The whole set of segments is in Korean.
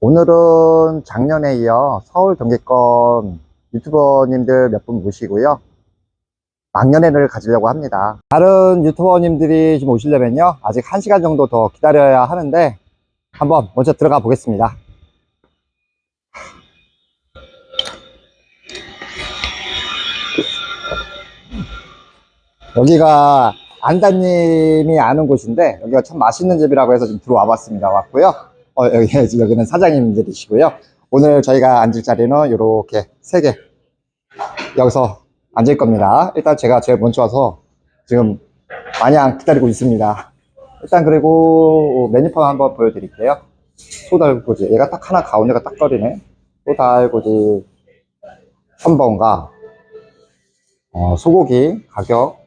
오늘은 작년에 이어 서울 경기권 유튜버님들 몇 분 모시고요. 망년회를 가지려고 합니다. 다른 유튜버님들이 좀 오시려면요. 아직 1시간 정도 더 기다려야 하는데 한번 먼저 들어가 보겠습니다. 여기가 안다님이 아는 곳인데 여기가 참 맛있는 집이라고 해서 좀 들어와 봤습니다. 왔고요. 어, 여기, 여기는 사장님들이시고요. 오늘 저희가 앉을 자리는 이렇게 세 개. 여기서 앉을 겁니다. 일단 제가 제일 먼저 와서 지금 마냥 기다리고 있습니다. 일단 그리고 메뉴판 한번 보여드릴게요. 소달고지. 얘가 딱 하나 가운데가 딱 거리네. 소달고지 3번과 어, 소고기 가격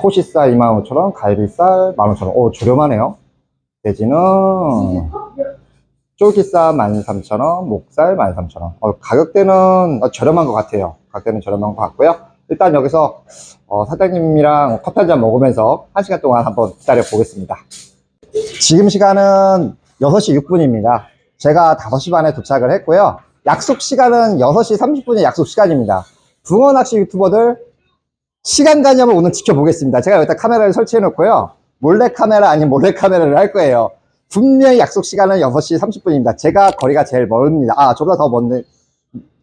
토시살 25,000원, 갈비살 15,000원. 오, 저렴하네요. 돼지는 쫄기살 13,000원, 목살 13,000원. 어, 가격대는 어, 저렴한 것 같아요. 가격대는 저렴한 것 같고요. 일단 여기서 어, 사장님이랑 커피 한 잔 먹으면서 한 시간 동안 한번 기다려 보겠습니다. 지금 시간은 6시 6분입니다. 제가 5시 반에 도착을 했고요. 약속 시간은 6시 30분이 약속 시간입니다. 붕어 낚시 유튜버들 시간 가념을 오늘 지켜보겠습니다. 제가 여기다 카메라를 설치해 놓고요. 몰래 카메라 아닌 몰래 카메라를 할 거예요. 분명히 약속 시간은 6시 30분입니다. 제가 거리가 제일 멀습니다. 아, 저보다 더 먼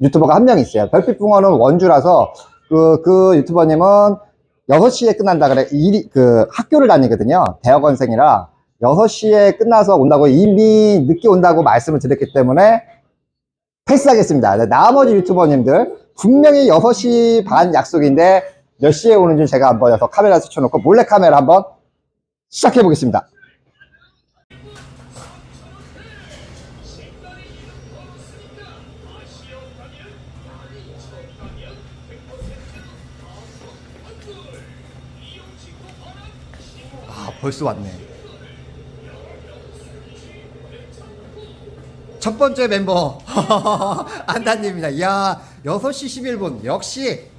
유튜버가 한 명 있어요. 별빛 붕어는 원주라서 그, 그 유튜버님은 6시에 끝난다 그래. 일이, 그 학교를 다니거든요. 대학원생이라 6시에 끝나서 온다고 이미 늦게 온다고 말씀을 드렸기 때문에 패스하겠습니다. 네, 나머지 유튜버님들 분명히 6시 반 약속인데 몇 시에 오는지 제가 한번 여서 카메라 스쳐놓고 몰래 카메라 한번 시작해 보겠습니다. 아, 벌써 왔네. 첫 번째 멤버 안다님입니다. 이야 6시 11분 역시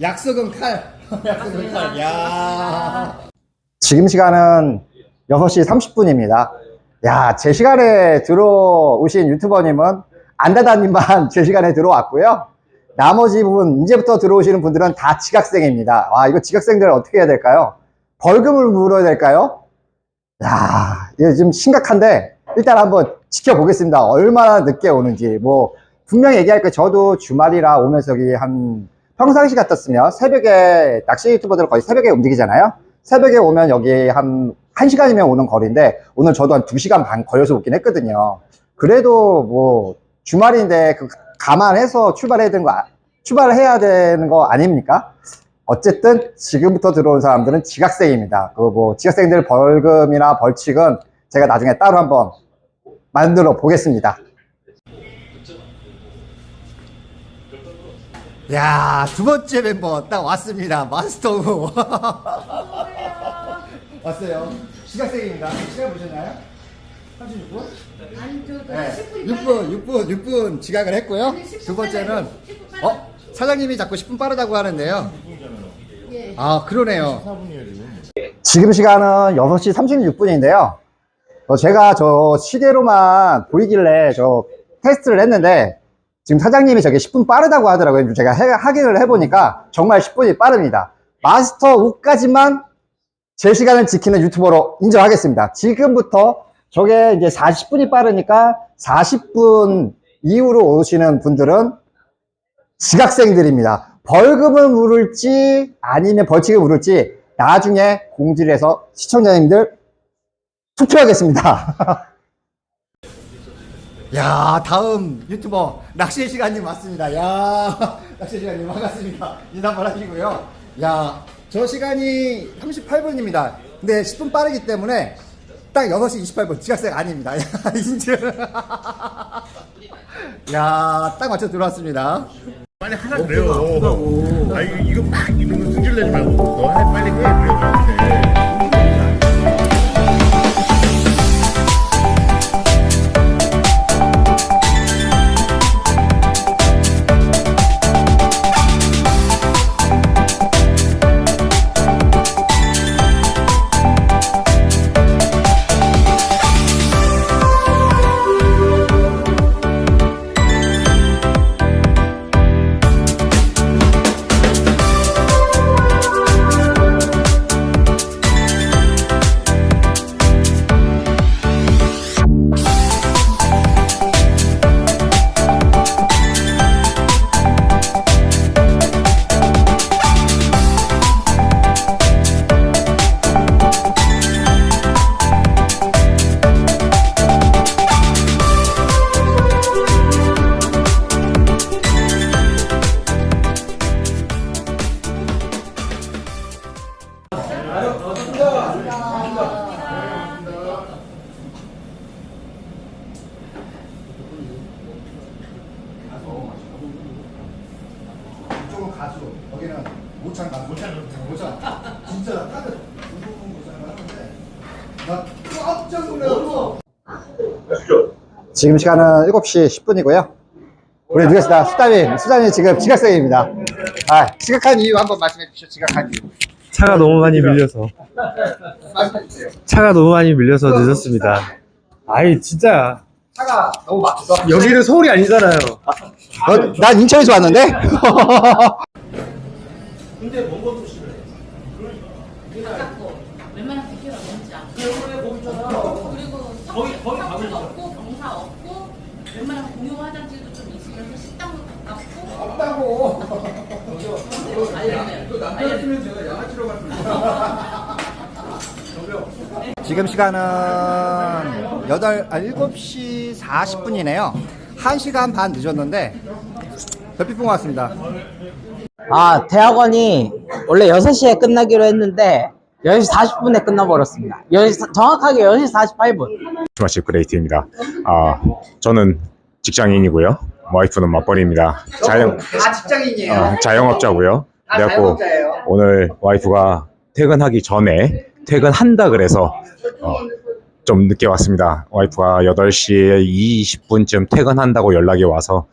약속은 칼. 약속은 칼. 야. 지금 시간은 6시 30분입니다. 야, 제 시간에 들어오신 유튜버님은 안다다님만 제 시간에 들어왔고요. 나머지 부분, 이제부터 들어오시는 분들은 다 지각생입니다. 와, 이거 지각생들 어떻게 해야 될까요? 벌금을 물어야 될까요? 야, 이거 지금 심각한데, 일단 한번 지켜보겠습니다. 얼마나 늦게 오는지. 뭐, 분명히 얘기할 거예요. 저도 주말이라 오면서 여기 한, 평상시 같았으면 새벽에, 낚시 유튜버들 거의 새벽에 움직이잖아요? 새벽에 오면 여기 한, 한 시간이면 오는 거리인데, 오늘 저도 한두 시간 반 걸려서 오긴 했거든요. 그래도 뭐, 주말인데, 그, 감안해서 출발해야 되는 거, 아- 출발을 해야 되는 거 아닙니까? 어쨌든, 지금부터 들어온 사람들은 지각생입니다. 그 뭐, 지각생들 벌금이나 벌칙은 제가 나중에 따로 한번 만들어 보겠습니다. 야, 두 번째 멤버 딱 왔습니다. 마스터 우. 왔어요. 시각생입니다. 시간 보셨나요? 36분? 아니 저 네. 10분 6분, 6분, 6분 지각을 했고요. 아니, 10분 두 번째는, 빨라요. 10분 빨라요. 어? 사장님이 자꾸 10분 빠르다고 하는데요. 예. 아, 그러네요. 지금 시간은 6시 36분인데요. 어, 제가 저 시계로만 보이길래 저 테스트를 했는데 지금 사장님이 저게 10분 빠르다고 하더라고요. 제가 해- 확인을 해보니까 정말 10분이 빠릅니다. 마스터 우까지만 제 시간을 지키는 유튜버로 인정하겠습니다. 지금부터 저게 이제 40분이 빠르니까 40분 이후로 오시는 분들은 지각생들입니다. 벌금을 물을지 아니면 벌칙을 물을지 나중에 공지를 해서 시청자님들 투표하겠습니다. 야, 다음 유튜버 낚시 시간님 왔습니다. 야, 낚시 시간님 반갑습니다. 인사 한번 하시고요. 야, 저 시간이 38분입니다. 근데 10분 빠르기 때문에 딱 6시 28분 지각생 아닙니다. 야, 인증. 야, 딱 맞춰 들어왔습니다. 빨리 하라 그래요. 아 이거 막거 승질 내지 말고 너 해, 빨리 해 그래 나 지금 시간은 7시 10분이고요. 우리 누겠습니다. 수담이, 수담이 지금 지각생입니다. 아, 지각한 이유 한번 말씀해 주시죠. 지각한 이유. 차가 너무 많이 밀려서 말씀해 주세요. 차가 너무 많이 밀려서 늦었습니다. 아이 진짜 차가 너무 막혀서. 여기는 서울이 아니잖아요. 어, 난 인천에서 왔는데? 갖고 웬만한 비켜가 넘지 않고 그리고 성수 없고 경사 없고 웬만한 공용 화장실도 좀 있으면서 식당도 가깝고. 없다고. 알려면 알려면 제가 양아치로 지금 시간은 8, 아, 7시 40분이네요. 1시간 반 늦었는데, 별빛봉 왔습니다. 아, 대학원이 원래 6시에 끝나기로 했는데 10시 40분에 끝나버렸습니다. 10시, 정확하게 10시 48분. 스마시 그레이트입니다. 아, 저는 직장인이고요. 와이프는 맞벌이입니다. 자영, 다 직장인이에요. 어, 자영업자고요. 다 그래갖고 자영업자예요. 오늘 와이프가 퇴근하기 전에 퇴근한다 그래서 어, 좀 늦게 왔습니다. 와이프가 8시에 20분쯤 퇴근한다고 연락이 와서